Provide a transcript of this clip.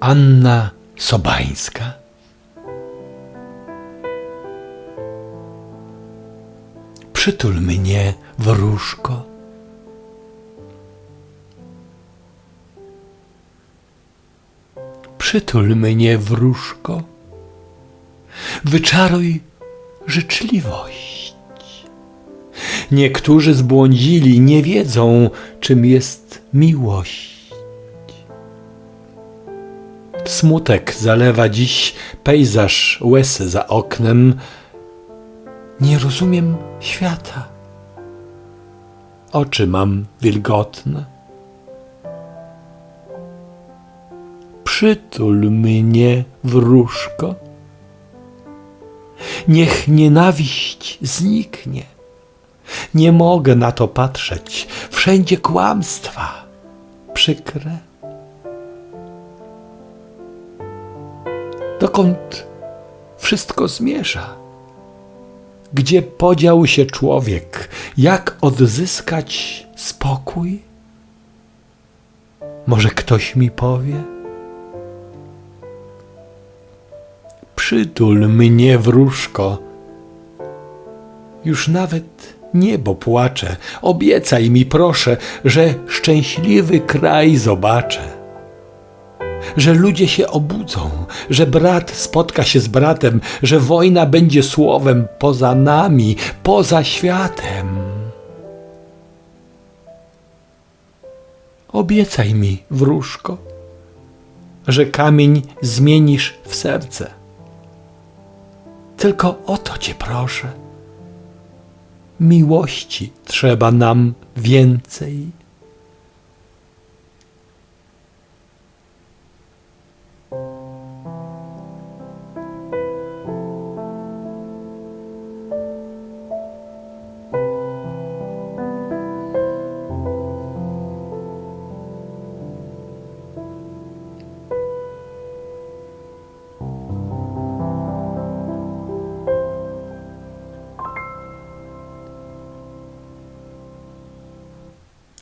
Anna Sobańska. Przytul mnie, wróżko. Przytul mnie, wróżko. Wyczaruj życzliwość. Niektórzy zbłądzili, nie wiedzą, czym jest miłość. Smutek zalewa dziś pejzaż łez za oknem. Nie rozumiem świata. Oczy mam wilgotne. Przytul mnie, wróżko. Niech nienawiść zniknie. Nie mogę na to patrzeć. Wszędzie kłamstwa. Przykre. Dokąd wszystko zmierza? Gdzie podział się człowiek? Jak odzyskać spokój? Może ktoś mi powie? Przytul mnie, wróżko. Już nawet niebo płacze. Obiecaj mi, proszę, że szczęśliwy kraj zobaczę. Że ludzie się obudzą, że brat spotka się z bratem, że wojna będzie słowem poza nami, poza światem. Obiecaj mi, wróżko, że kamień zmienisz w serce. Tylko o to cię proszę. Miłości trzeba nam więcej.